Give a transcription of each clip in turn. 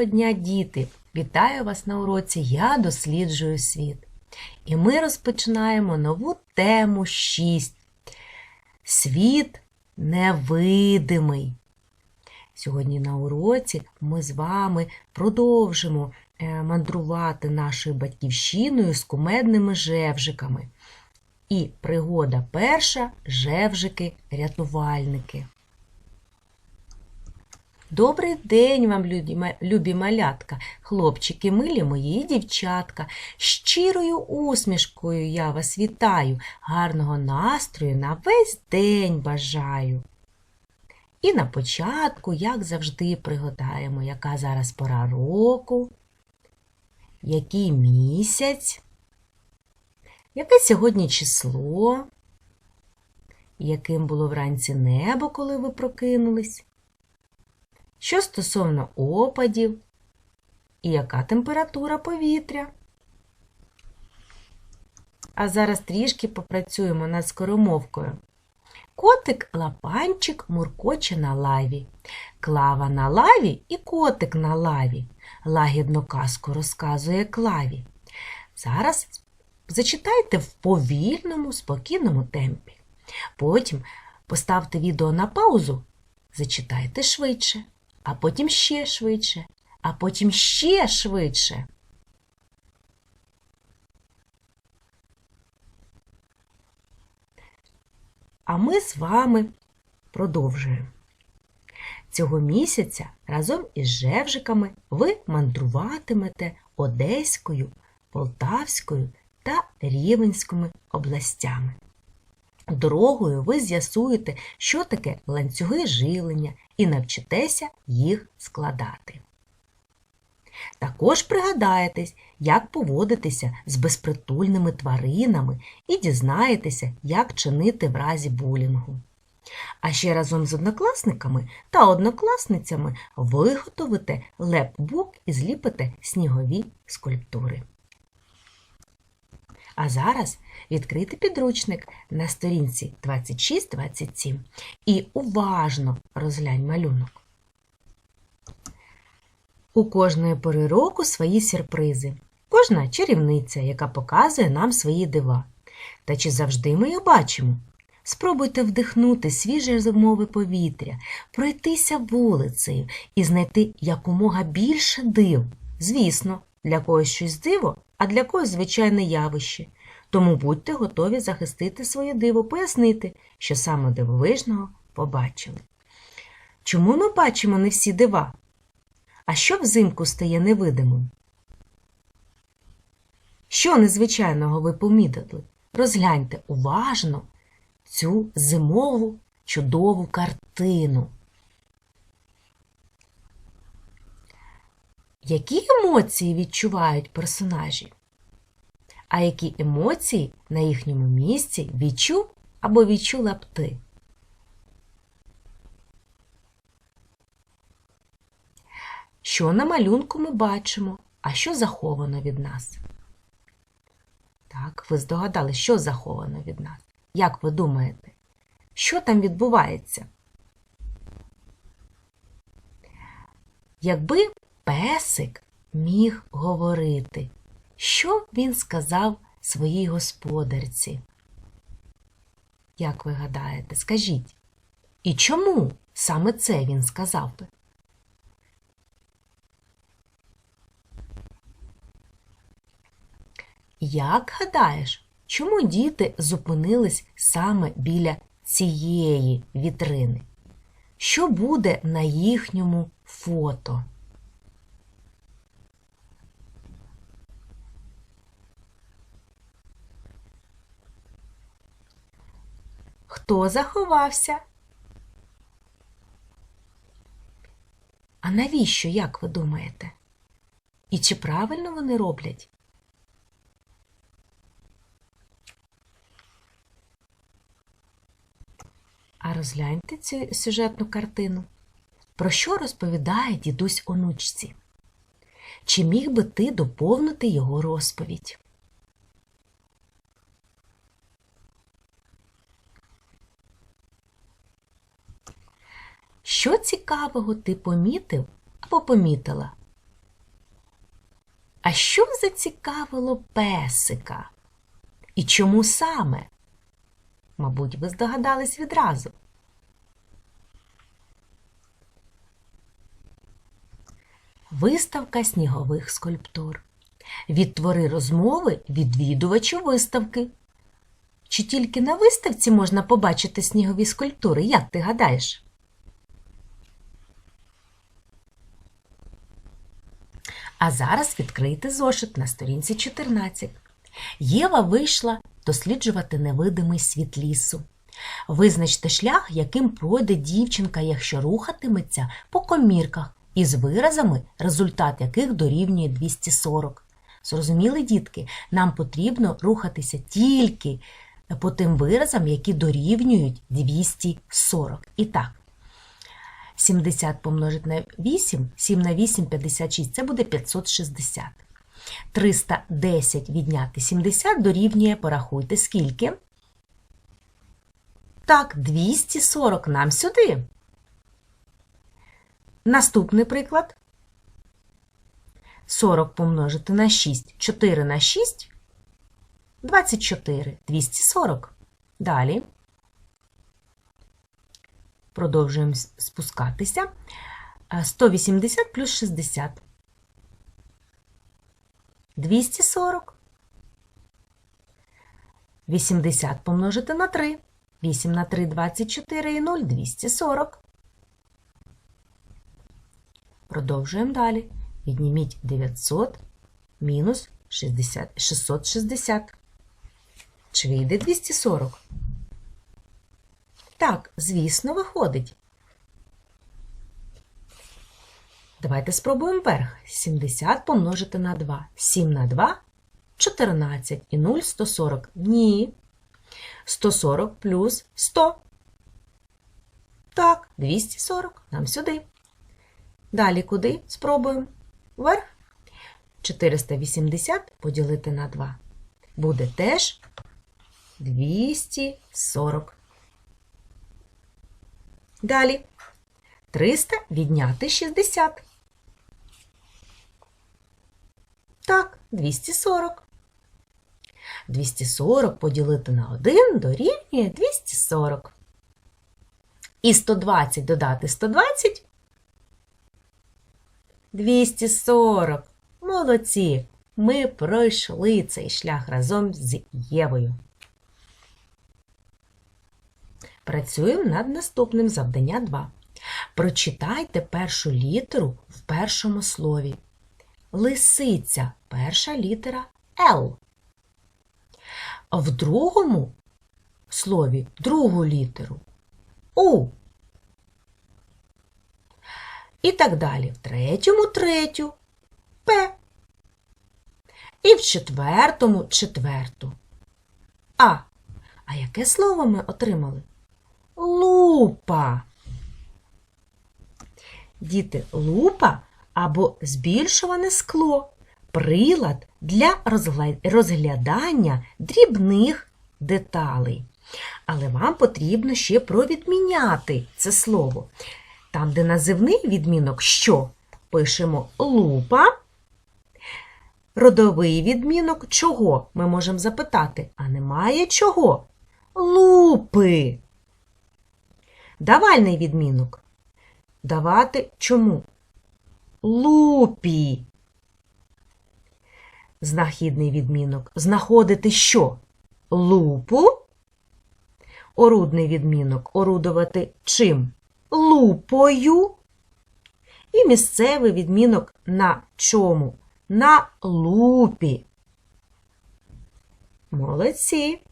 Доброго дня, діти! Вітаю вас на уроці Я досліджую світ. І ми розпочинаємо нову тему 6. Світ невидимий. Сьогодні на уроці ми з вами продовжимо е, мандрувати нашою батьківщиною з кумедними жевжиками. І пригода перша жевжики-рятувальники. Добрий день вам, любі, малятка, хлопчики, милі мої дівчатка. Щирою усмішкою я вас вітаю, гарного настрою на весь день бажаю. І на початку, як завжди, пригадаємо, яка зараз пора року, який місяць, яке сьогодні число, яким було вранці небо, коли ви прокинулись. Що стосовно опадів і яка температура повітря? А зараз трішки попрацюємо над скоромовкою. Котик лапанчик муркоче на лаві. Клава на лаві і котик на лаві. Лагідно казку розказує клаві. Зараз зачитайте в повільному, спокійному темпі. Потім поставте відео на паузу, зачитайте швидше, а потім ще швидше, а потім ще швидше. А ми з вами продовжуємо. Цього місяця разом із жевжиками ви мандруватимете Одеською, Полтавською та Рівенськими областями. Дорогою ви з'ясуєте, що таке ланцюги жилення і навчитеся їх складати. Також пригадаєтесь, як поводитися з безпритульними тваринами і дізнаєтеся, як чинити в разі булінгу. А ще разом з однокласниками та однокласницями виготовите лепбук і зліпите снігові скульптури. А зараз відкрити підручник на сторінці 26-27 і уважно розглянь малюнок. У кожної пори року свої сюрпризи. Кожна чарівниця, яка показує нам свої дива. Та чи завжди ми їх бачимо? Спробуйте вдихнути свіже зимове повітря, пройтися вулицею і знайти якомога більше див. Звісно, для когось щось диво, а для когось звичайне явище. Тому будьте готові захистити своє диво, пояснити, що саме дивовижного побачили. Чому ми бачимо не всі дива? А що взимку стає невидимим? Що незвичайного ви помітили? Розгляньте уважно цю зимову чудову картину. Які емоції відчувають персонажі? А які емоції на їхньому місці відчув або відчула б ти? Що на малюнку ми бачимо, а що заховано від нас? Так, ви здогадали, що заховано від нас? Як ви думаєте, що там відбувається? Якби песик міг говорити, що він сказав своїй господарці? Як ви гадаєте, скажіть? І чому саме це він сказав би? Як гадаєш, чому діти зупинились саме біля цієї вітрини? Що буде на їхньому фото? Хто заховався? А навіщо, як ви думаєте? І чи правильно вони роблять? А розгляньте цю сюжетну картину. Про що розповідає дідусь онучці? Чи міг би ти доповнити його розповідь? Що цікавого ти помітив або помітила А що зацікавило песика? І чому саме? Мабуть, ви здогадались відразу. Виставка снігових скульптур. Відтвори розмови відвідувачу виставки. Чи тільки на виставці можна побачити снігові скульптури, як ти гадаєш? А зараз відкрийте зошит на сторінці 14. Єва вийшла досліджувати невидимий світ лісу. Визначте шлях, яким пройде дівчинка, якщо рухатиметься по комірках із виразами, результат яких дорівнює 240. Зрозуміли, дітки, нам потрібно рухатися тільки по тим виразам, які дорівнюють 240. І так, 70 помножити на 8, 7 на 8 – 56, це буде 560. 310 відняти 70 дорівнює, порахуйте, скільки? Так, 240 нам сюди. Наступний приклад. 40 помножити на 6, 4 на 6 – 24, 240. Далі. Продовжуємо спускатися. 180 плюс 60. 240. 80 помножити на 3. 8 на 3 – 24 і 0 – 240. Продовжуємо далі. Відніміть 900 мінус 60, 660. Чи вийде 240? Так, звісно, виходить. Давайте спробуємо верх. 70 помножити на 2. 7 на 2 – 14 і 0 – 140. Ні. 140 плюс 100. Так, 240. Нам сюди. Далі куди? Спробуємо. Вверх. 480 поділити на 2. Буде теж 240. Далі 300 відняти 60. Так, 240. 240 поділити на 1 дорівнює 240. І 120 додати 120 240. Молодці! Ми пройшли цей шлях разом з Євою. Працюємо над наступним завдання 2. Прочитайте першу літеру в першому слові. Лисиця перша літера Л. В другому слові другу літеру У. І так далі. В третьому третю П. І в четвертому четверту. А. А яке слово ми отримали? Лупа. Діти, лупа або збільшуване скло. Прилад для розглядання дрібних деталей. Але вам потрібно ще провідміняти це слово. Там, де називний відмінок що, пишемо лупа. Родовий відмінок чого ми можемо запитати, а немає чого? Лупи. Давальний відмінок. Давати чому? Лупі. Знахідний відмінок. Знаходити що? Лупу. Орудний відмінок. Орудувати чим? Лупою. І місцевий відмінок на чому? На лупі. Молодці.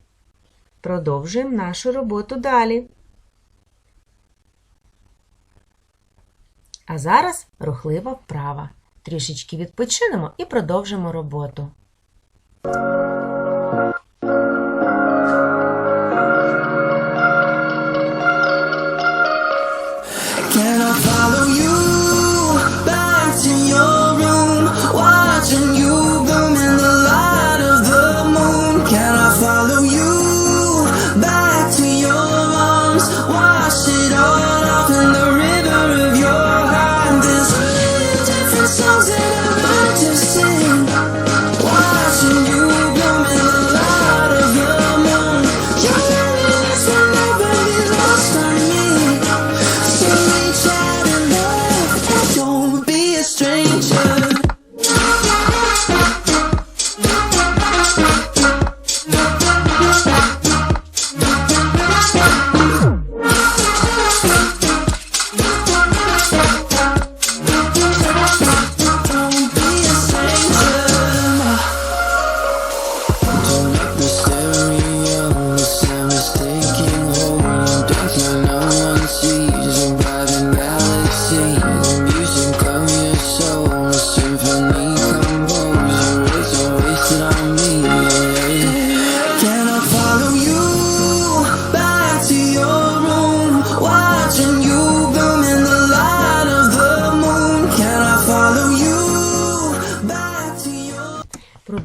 Продовжуємо нашу роботу далі. А зараз рухлива вправа. Трішечки відпочинемо і продовжимо роботу.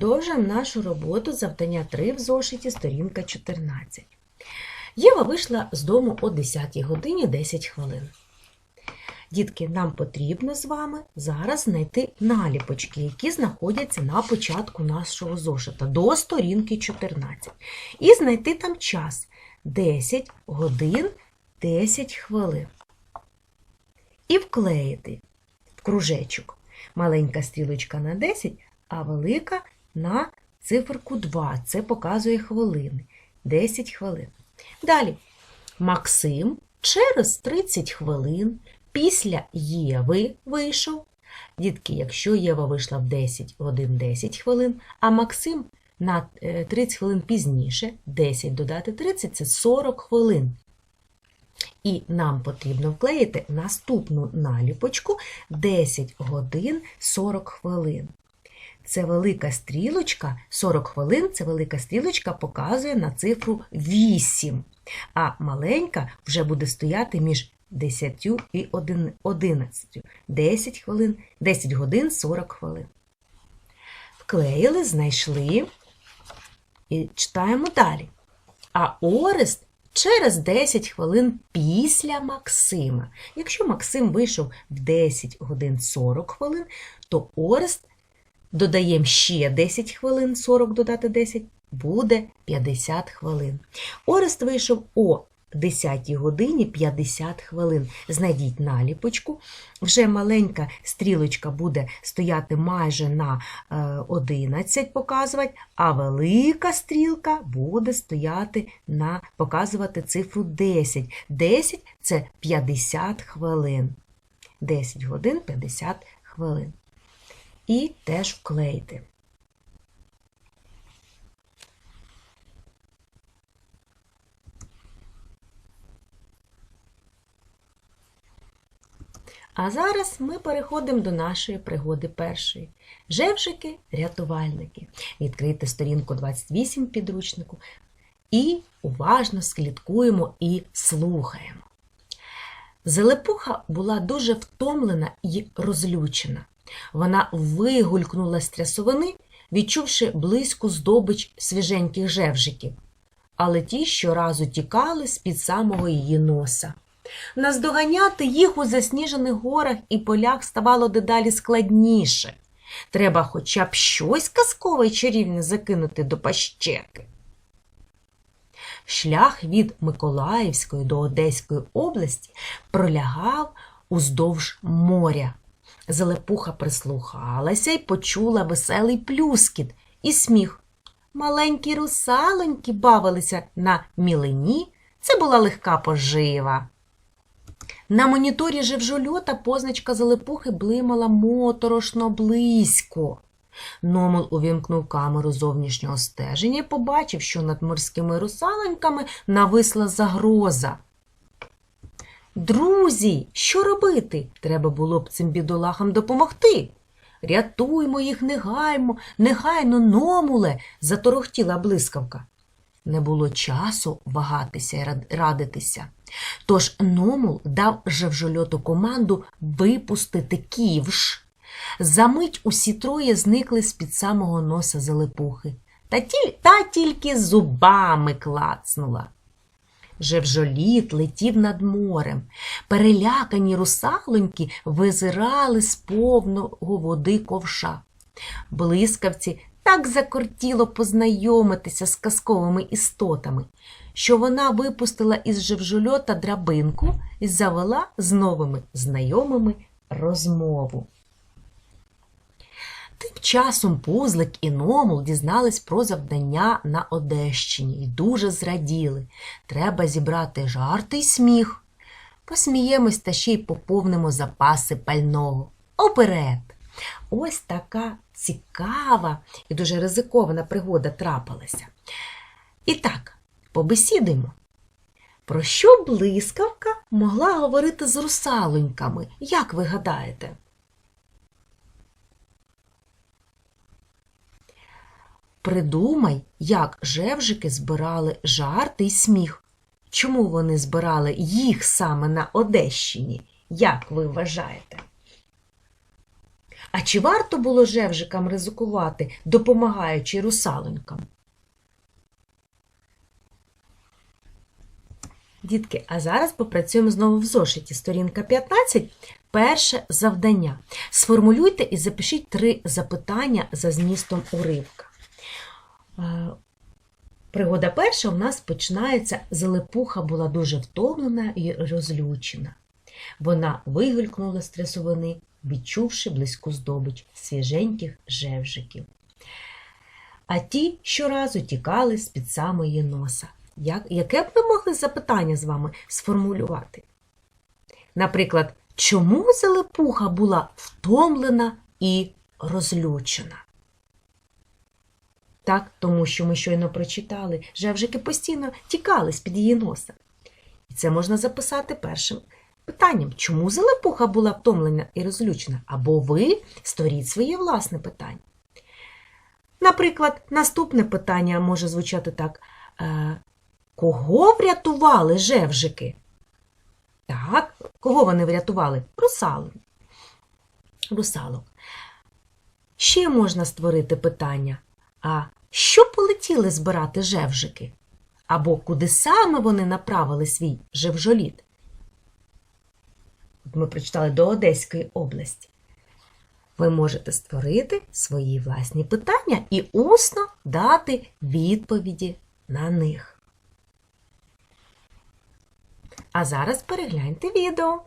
Продовжуємо нашу роботу завдання 3 в зошиті, сторінка 14. Єва вийшла з дому о 10 годині 10 хвилин. Дітки, нам потрібно з вами зараз знайти наліпочки, які знаходяться на початку нашого зошита до сторінки 14. І знайти там час 10 годин 10 хвилин. І вклеїти в кружечок. Маленька стрілочка на 10, а велика на циферку 2. Це показує хвилини. 10 хвилин. Далі. Максим через 30 хвилин після Єви вийшов. Дітки, якщо Єва вийшла в 10 годин 10 хвилин, а Максим на е, 30 хвилин пізніше, 10 додати 30 це 40 хвилин. І нам потрібно вклеїти наступну наліпочку 10 годин 40 хвилин. Це велика стрілочка, 40 хвилин це велика стрілочка показує на цифру 8, а маленька вже буде стояти між 10 і 11. 10 хвилин, 10 годин 40 хвилин. Вклеїли, знайшли і читаємо далі. А Орест через 10 хвилин після Максима. Якщо Максим вийшов в 10 годин 40 хвилин, то Орест додаємо ще 10 хвилин, 40 додати 10, буде 50 хвилин. Орест вийшов о 10 годині 50 хвилин. Знайдіть наліпочку. Вже маленька стрілочка буде стояти майже на е, 11 показувати, а велика стрілка буде стояти на показувати цифру 10. 10 це 50 хвилин. 10 годин 50 хвилин. І теж вклейте. А зараз ми переходимо до нашої пригоди першої. Жевжики, рятувальники. Відкрийте сторінку 28 підручнику і уважно слідкуємо і слухаємо. Зелепуха була дуже втомлена і розлючена. Вона вигулькнула з трясовини, відчувши близьку здобич свіженьких жевжиків, але ті щоразу тікали з-під самого її носа. Наздоганяти їх у засніжених горах і полях ставало дедалі складніше. Треба хоча б щось казкове й чарівне закинути до пащеки. Шлях від Миколаївської до Одеської області пролягав уздовж моря. Зелепуха прислухалася й почула веселий плюскіт і сміх. Маленькі русалоньки бавилися на мілині. Це була легка пожива. На моніторі живжольота позначка залепухи блимала моторошно близько. Номел увімкнув камеру зовнішнього стеження і побачив, що над морськими русалоньками нависла загроза. Друзі, що робити? Треба було б цим бідолахам допомогти. Рятуймо їх негаймо, негайно, номуле, заторохтіла блискавка. Не було часу вагатися рад- радитися. Тож Номул дав жевжольоту команду випустити ківш. Замить усі троє зникли з-під самого носа залепухи. Та, тіль, та тільки зубами клацнула. Жевжоліт летів над морем. Перелякані русалоньки визирали з повного води ковша. Блискавці так закортіло познайомитися з казковими істотами, що вона випустила із жевжольота драбинку і завела з новими знайомими розмову. Тим часом Пузлик і Номул дізнались про завдання на Одещині і дуже зраділи. Треба зібрати жарти й сміх. Посміємось та ще й поповнимо запаси пального. Оперед! Ось така цікава і дуже ризикована пригода трапилася. І так, побесідуємо. Про що блискавка могла говорити з русалоньками? Як ви гадаєте? Придумай, як жевжики збирали жарти й сміх. Чому вони збирали їх саме на Одещині? Як ви вважаєте? А чи варто було жевжикам ризикувати, допомагаючи русалонькам? Дітки, а зараз попрацюємо знову в зошиті. Сторінка 15. Перше завдання. Сформулюйте і запишіть три запитання за змістом уривка. Е, Пригода перша у нас починається Зелепуха була дуже втомлена і розлючена. Вона вигулькнула з трясовини, відчувши близьку здобич свіженьких жевжиків. А ті щоразу тікали з-під самої носа. Як, яке б ви могли запитання з вами сформулювати? Наприклад, чому Зелепуха була втомлена і розлючена? Так, тому що ми щойно прочитали, жевжики постійно тікали з-під її носа. І це можна записати першим питанням. Чому Зелепуха була втомлена і розлючена? Або ви створіть своє власне питання. Наприклад, наступне питання може звучати так: е, кого врятували жевжики? Так, кого вони врятували? Русалок. Русалок. Ще можна створити питання. А що полетіли збирати жевжики? Або куди саме вони направили свій жевжоліт? От ми прочитали до Одеської області. Ви можете створити свої власні питання і усно дати відповіді на них. А зараз перегляньте відео.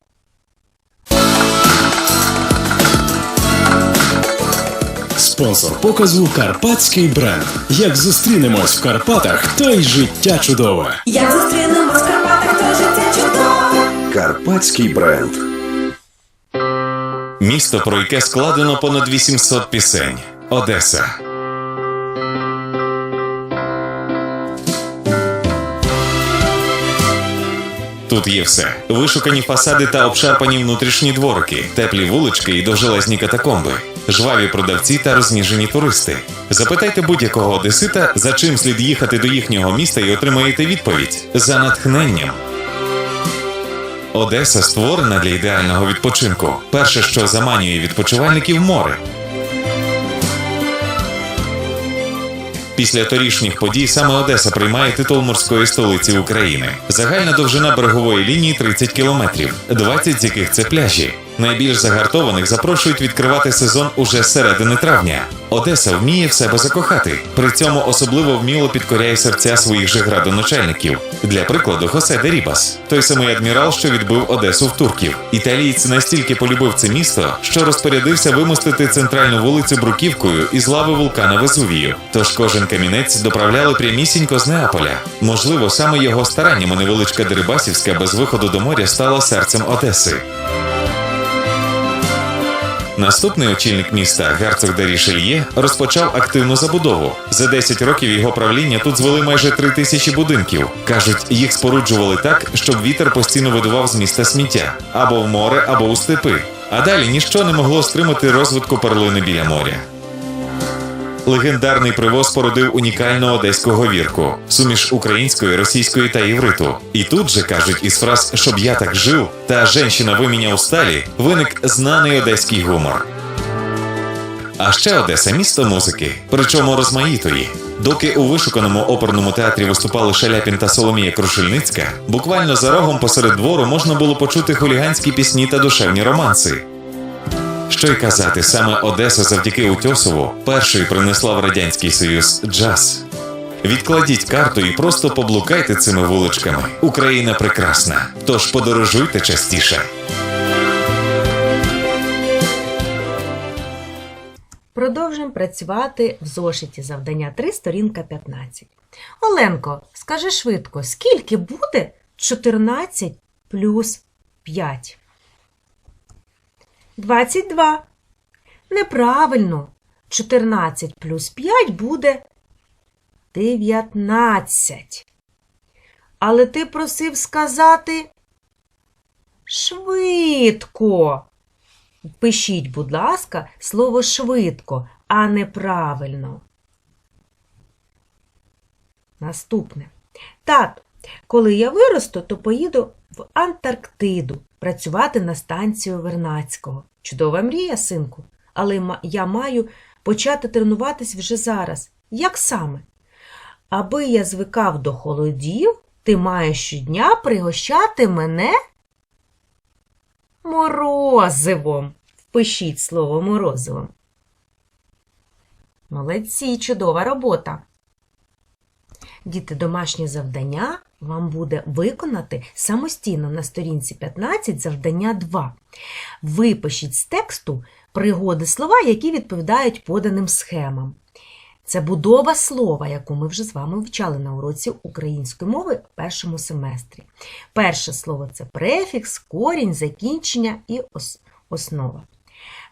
Спонсор показу Карпатський бренд. Як зустрінемось в Карпатах, то й життя чудове. Як зустрінемось в Карпатах, то життя чудове. Карпатський бренд. Місто, про яке складено понад 800 пісень. Одеса. Тут є все: вишукані фасади та обшарпані внутрішні дворики, теплі вулички і довжелезні катакомби, жваві продавці та розніжені туристи. Запитайте будь-якого одесита, за чим слід їхати до їхнього міста, і отримаєте відповідь за натхненням. Одеса створена для ідеального відпочинку. Перше, що заманює відпочивальників море. Після торішніх подій саме Одеса приймає титул морської столиці України. Загальна довжина берегової лінії 30 кілометрів, 20 з яких це пляжі. Найбільш загартованих запрошують відкривати сезон уже з середини травня. Одеса вміє в себе закохати. При цьому особливо вміло підкоряє серця своїх же градоначальників. Для прикладу, Хосе де Рібас, той самий адмірал, що відбив Одесу в турків. Італієць настільки полюбив це місто, що розпорядився вимостити центральну вулицю бруківкою із лави вулкана Везувію. Тож кожен камінець доправляли прямісінько з Неаполя. Можливо, саме його стараннями невеличка Дерибасівська без виходу до моря стала серцем Одеси. Наступний очільник міста герцог де Рішельє розпочав активну забудову. За 10 років його правління тут звели майже 3 тисячі будинків. Кажуть, їх споруджували так, щоб вітер постійно видував з міста сміття або в море, або у степи. А далі ніщо не могло стримати розвитку перлини біля моря. Легендарний привоз породив унікальну одеську говірку, суміш української, російської та євриту. І тут же кажуть із фраз «щоб я так жив» та «женщина ви мене усталі» виник знаний одеський гумор. А ще Одеса місто музики, причому розмаїтої. Доки у вишуканому оперному театрі виступали Шаляпін та Соломія Крушельницька, буквально за рогом посеред двору можна було почути хуліганські пісні та душевні романси. Що й казати, саме Одеса завдяки Утьосову першою принесла в Радянський Союз джаз. Відкладіть карту і просто поблукайте цими вуличками. Україна прекрасна, тож подорожуйте частіше. Продовжуємо працювати в зошиті завдання 3, сторінка 15. Оленко, скажи швидко, скільки буде 14 плюс 5? 22. Неправильно. 14 плюс 5 буде 19. Але ти просив сказати швидко. Пишіть, будь ласка, слово швидко, а не правильно. Наступне. Тато, коли я виросту, то поїду в Антарктиду працювати на станцію Вернацького. Чудова мрія, синку, але я маю почати тренуватись вже зараз. Як саме? Аби я звикав до холодів, ти маєш щодня пригощати мене морозивом. Впишіть слово морозивом. Молодці, чудова робота. Діти, домашнє завдання вам буде виконати самостійно на сторінці 15 завдання 2. Випишіть з тексту пригоди слова, які відповідають поданим схемам. Це будова слова, яку ми вже з вами вивчали на уроці української мови в першому семестрі. Перше слово це префікс, корінь, закінчення і основа.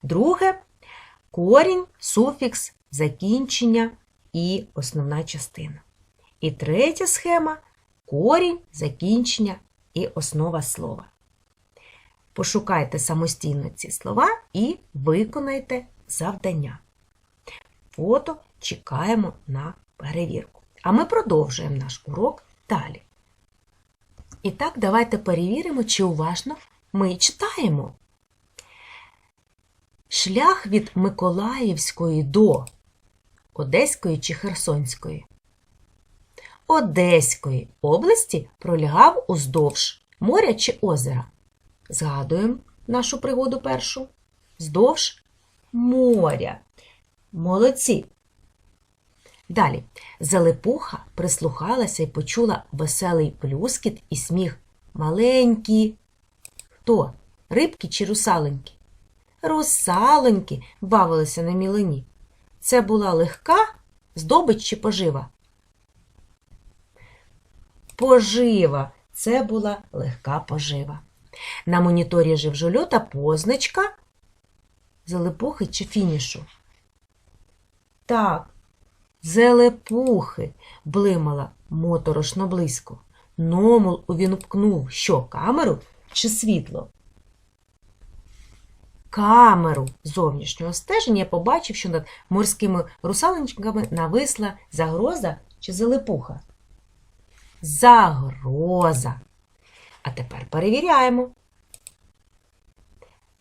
Друге корінь, суфікс, закінчення і основна частина. І третя схема корінь, закінчення і основа слова. Пошукайте самостійно ці слова і виконайте завдання. Фото чекаємо на перевірку. А ми продовжуємо наш урок далі. І так, давайте перевіримо, чи уважно ми читаємо. Шлях від Миколаївської до Одеської чи Херсонської. Одеської області пролягав уздовж моря чи озера. Згадуємо нашу пригоду першу. Вздовж моря. Молодці. Далі. Залипуха прислухалася і почула веселий плюскіт і сміх. Маленькі. Хто? Рибки чи русаленьки? Русаленьки бавилися на мілині. Це була легка здобич чи пожива? Пожива. Це була легка пожива. На моніторі живжольота позначка залипухи чи фінішу. Так, зелепухи, блимала моторошно близько. Номул увімкнув що камеру чи світло? Камеру зовнішнього стеження я побачив, що над морськими русалончиками нависла загроза чи залипуха. Загроза. А тепер перевіряємо.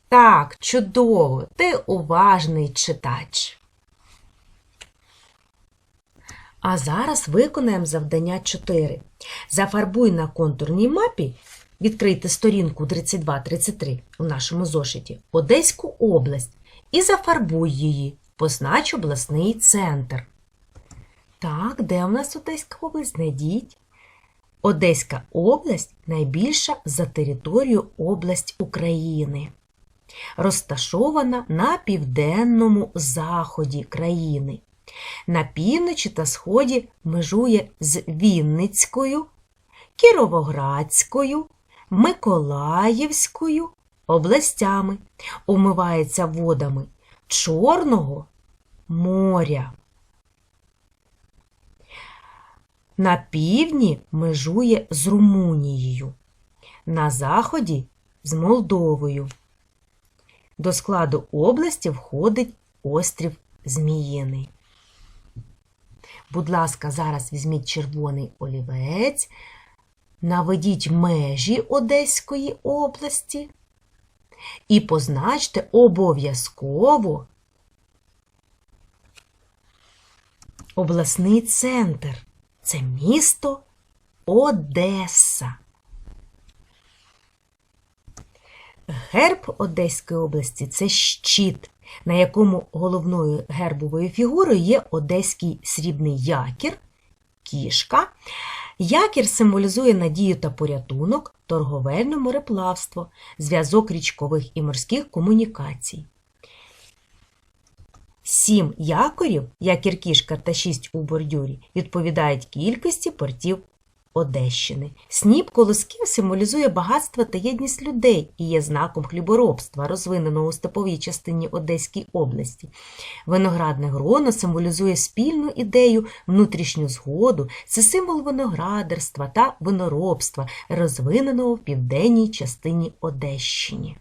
Так, чудово, ти уважний читач. А зараз виконаємо завдання 4. Зафарбуй на контурній мапі, відкрийте сторінку 32-33 у нашому зошиті, Одеську область і зафарбуй її, познач обласний центр. Так, де у нас Одеська область? Знайдіть. Одеська область найбільша за територію область України. Розташована на південному заході країни. На півночі та сході межує з Вінницькою, Кіровоградською, Миколаївською областями, умивається водами Чорного моря. На півдні межує з Румунією, на заході з Молдовою. До складу області входить острів Зміїний. Будь ласка, зараз візьміть червоний олівець, наведіть межі Одеської області і позначте обов'язково обласний центр. Це місто Одеса. Герб Одеської області це щит, на якому головною гербовою фігурою є одеський срібний якір, кішка. Якір символізує надію та порятунок, торговельне мореплавство, зв'язок річкових і морських комунікацій. Сім якорів, як Іркішка та шість у бордюрі, відповідають кількості портів Одещини. Сніп колосків символізує багатство та єдність людей і є знаком хліборобства, розвиненого у степовій частині Одеської області. Виноградне гроно символізує спільну ідею, внутрішню згоду, це символ виноградарства та виноробства, розвиненого в південній частині Одещини.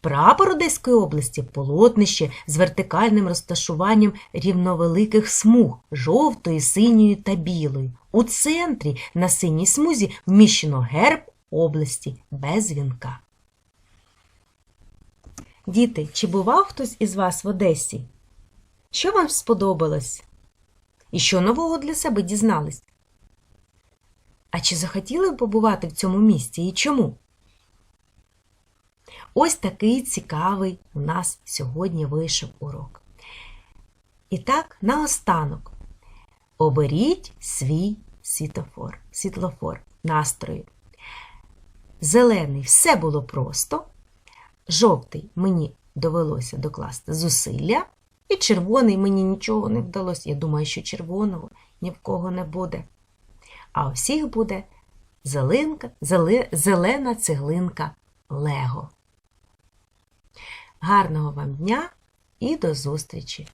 Прапор Одеської області полотнище з вертикальним розташуванням рівновеликих смуг жовтої, синьої та білої. У центрі на синій смузі вміщено герб області без вінка. Діти, чи бував хтось із вас в Одесі? Що вам сподобалось? І що нового для себе дізнались? А чи захотіли б побувати в цьому місці і чому? Ось такий цікавий у нас сьогодні вийшов урок. І так, наостанок. Оберіть свій світофор, світлофор настрою. Зелений все було просто. Жовтий мені довелося докласти зусилля. І червоний мені нічого не вдалося. Я думаю, що червоного ні в кого не буде. А у всіх буде зеленка, зелена цеглинка Лего. Гарного вам дня і до зустрічі!